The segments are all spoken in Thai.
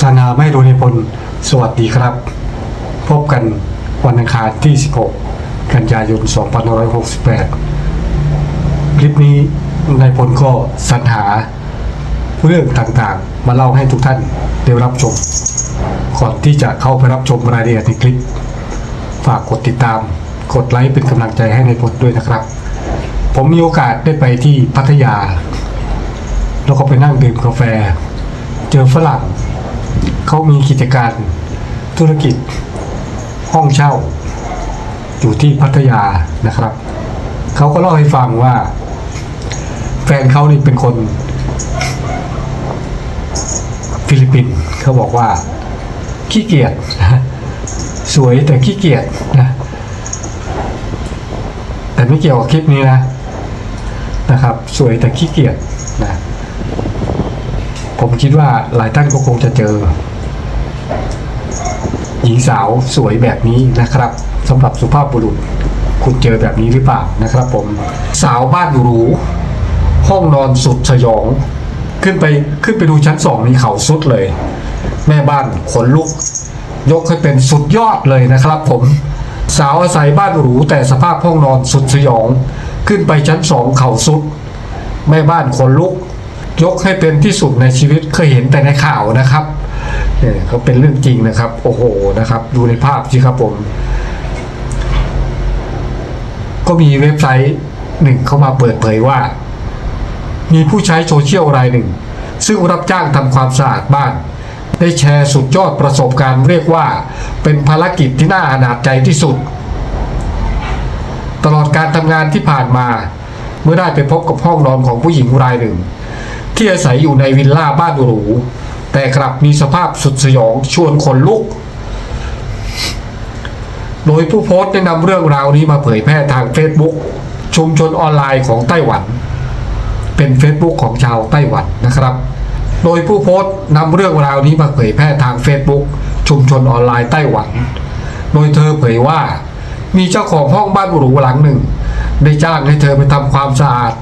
สนาไม่รู้ในพลสวัสดีครับ พบกันวันอังคารที่ 16 กันยายน 2568 คลิปนี้นายพลก็สรรหาเรื่องต่างๆ มาเล่าให้ทุกท่านได้รับชม ก่อนที่จะเข้าไปรับชมรายละเอียดในคลิป ฝากกดติดตาม กดไลค์เป็นกำลังใจให้นายพลด้วยนะครับ ผมมีโอกาสได้ไปที่พัทยา แล้วก็ไปนั่งดื่มกาแฟ เจอฝรั่ง เขามีกิจการธุรกิจห้องเช่า อยู่ที่พัทยานะครับ เขาก็เล่าให้ฟังว่า แฟนเขานี่เป็นคน ฟิลิปปินส์เขาบอกว่า ขี้เกียจสวยแต่ขี้เกียจนะแต่ไม่เกี่ยวกับคลิปนี้นะนะครับ สวยแต่ขี้เกียจนะผมคิดว่าหลายท่านก็คงจะเจอ หญิงสาวสวยแบบนี้นะครับสำหรับสุภาพบุรุษคุณเจอแบบนี้หรือเปล่านะครับผม สาวบ้านหรู ห้องนอนสุดสยอง ขึ้นไปขึ้นไปดูชั้นสองนี่เขาสุดเลย แม่บ้านขนลุก ยกให้เป็นสุดยอดเลยนะครับผม สาวอาศัยบ้านหรูแต่สภาพห้องนอนสุดสยอง ขึ้นไปชั้นสองเขาสุด แม่บ้านขนลุก ยกให้เป็นที่สุดในชีวิตเคยเห็นแต่ในข่าวนะครับ เนี่ยเขาเป็นเรื่องจริงนะครับ โอ้โหนะครับ ดูในภาพสิครับผม ก็มีเว็บไซต์หนึ่งเข้ามาเปิดเผยว่า มีผู้ใช้โซเชียลรายหนึ่ง ซึ่งรับจ้างทำความสะอาดบ้าน ได้แชร์สุดยอดประสบการณ์เรียกว่า เป็นภารกิจที่น่าอนาจใจที่สุด ตลอดการทำงานที่ผ่านมา เมื่อได้ไปพบกับห้องนอนของผู้หญิงรายหนึ่ง ที่อาศัยอยู่ในวิลล่าบ้านหรู แต่กลับมีสภาพสุดสยองชวนขนลุก โดยผู้โพสต์ได้นำเรื่องราวนี้มาเผยแพร่ทาง Facebook ชุมชนออนไลน์ของไต้หวัน เป็น Facebook ของชาวไต้หวันนะครับ โดยผู้โพสต์นำเรื่องราวนี้มาเผยแพร่ทาง Facebook ชุมชนออนไลน์ไต้หวัน โดยเธอเผยว่ามีเจ้าของห้องบ้านหรูหลังหนึ่ง ได้จ้างให้เธอไปทำความสะอาด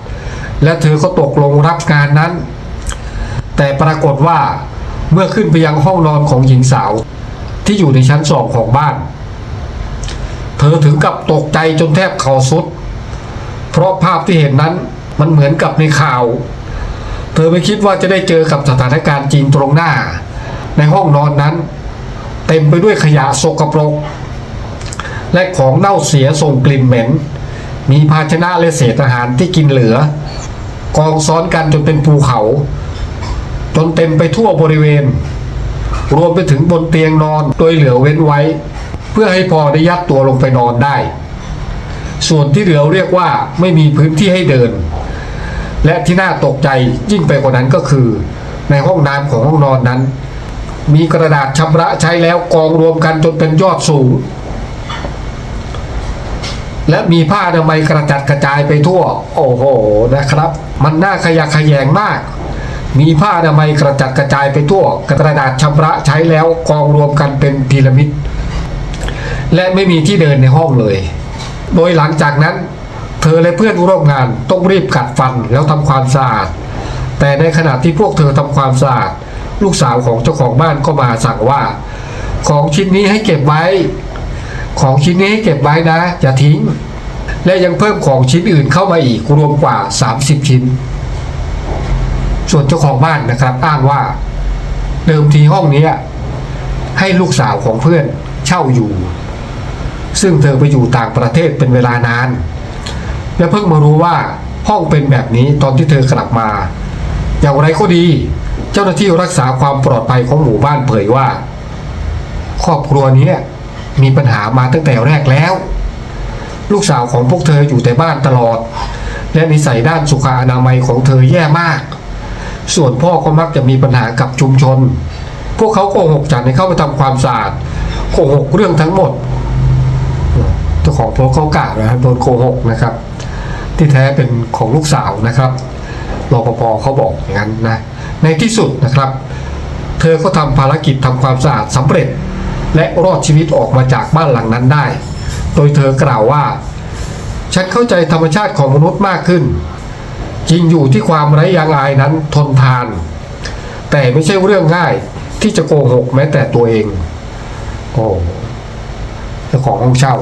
และเธอก็ตกลงรับงานนั้น แต่ปรากฏว่า เมื่อขึ้นไปยังห้องนอนของหญิงสาว ที่อยู่ในชั้นสองของบ้าน เธอถึงกับตกใจจนแทบเข่าสุด เพราะภาพที่เห็นนั้นมันเหมือนกับในข่าว เธอไม่คิดว่าจะได้เจอกับสถานการณ์จริงตรงหน้า ในห้องนอนนั้น เต็มไปด้วยขยะสกปรก และของเน่าเสียส่งกลิ่นเหม็น มีภาชนะและเศษอาหารที่กินเหลือ กองซ้อนกันจนเป็นภูเขา จนเต็มไปทั่วบริเวณ รวมไปถึงบนเตียงนอนโดยเหลือเว้นไว้ เพื่อให้พอได้ยัดตัวลงไปนอนได้ ส่วนที่เหลือเรียกว่าไม่มีพื้นที่ให้เดิน และที่น่าตกใจยิ่งไปกว่านั้นก็คือ ในห้องน้ำของห้องนอนนั้น มีกระดาษชำระใช้แล้วกองรวมกันจนเป็นยอดสูงและมีผ้าอนามัยกระจัดกระจายไปทั่ว โอ้โหนะครับ มันน่าขยะขยงมาก มีผ้าอนามัยกระจัดกระจายไปทั่ว กระดาษชำระใช้แล้วกองรวมกันเป็นพีระมิด และไม่มีที่เดินในห้องเลย โดยหลังจากนั้น เธอและเพื่อนร่วมงานต้องรีบกัดฟันแล้วทำความสะอาด แต่ในขณะที่พวกเธอทำความสะอาด ลูกสาวของเจ้าของบ้านก็มาสั่งว่า ของชิ้นนี้ให้เก็บไว้ ของชิ้นนี้ให้เก็บไว้นะอย่าทิ้ง และยังเพิ่มของชิ้นอื่นเข้ามาอีกรวมกว่า 30 ชิ้น ส่วนเจ้าของบ้านนะครับ อ้างว่า เดิมทีห้องนี้ให้ลูกสาวของเพื่อนเช่าอยู่ ซึ่งเธอไปอยู่ต่างประเทศเป็นเวลานาน และเพิ่งมารู้ว่าห้องเป็นแบบนี้ตอนที่เธอกลับมา อย่างไรก็ดี เจ้าหน้าที่รักษาความปลอดภัยของหมู่บ้านเผยว่า ครอบครัวนี้มีปัญหามาตั้งแต่แรกแล้ว ลูกสาวของพวกเธออยู่แต่บ้านตลอด และนิสัยด้านสุขอนามัยของเธอแย่มาก ส่วนพ่อก็มักจะมีปัญหากับชุมชน พวกเขาโกหกจันให้เข้าไปทำความสะอาดโกหกเรื่องทั้งหมดเจ้าของโพสเขากล่าวนะครับโดนโกหกนะครับ ที่แท้เป็นของลูกสาวนะครับรปภเขาบอกอย่างนั้นนะในที่สุดนะครับ เธอก็ทำภารกิจทำความสะอาดสำเร็จ และรอดชีวิตออกมาจากบ้านหลังนั้นได้ โดยเธอกล่าวว่า ฉันเข้าใจธรรมชาติของมนุษย์มากขึ้น จริงอยู่ที่ความไร้ยางอายนั้นทนทาน แต่ไม่ใช่เรื่องง่ายที่จะโกหกแม้แต่ตัวเอง โอ้เจ้าของห้องเช่า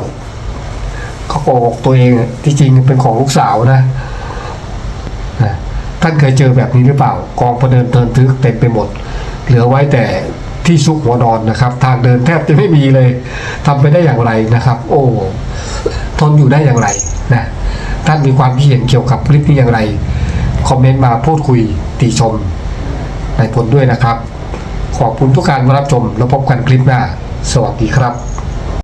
เขาโกหกตัวเองที่จริงเป็นของลูกสาวนะท่านเคยเจอแบบนี้หรือเปล่า กองประเดินเตินทึกเต็มไปหมด เหลือไว้แต่ที่ซุกหัวนอนนะครับ ทางเดินแทบจะไม่มีเลยทำไปได้อย่างไรนะครับ โอ้ทนอยู่ได้อย่างไรนะ ท่านมีความคิดเห็นเกี่ยวกับคลิปนี้อย่างไร คอมเมนต์มาพูดคุยติชมในผลด้วยนะครับ ขอบคุณทุกการรับชมแล้วพบกันคลิปหน้า สวัสดีครับ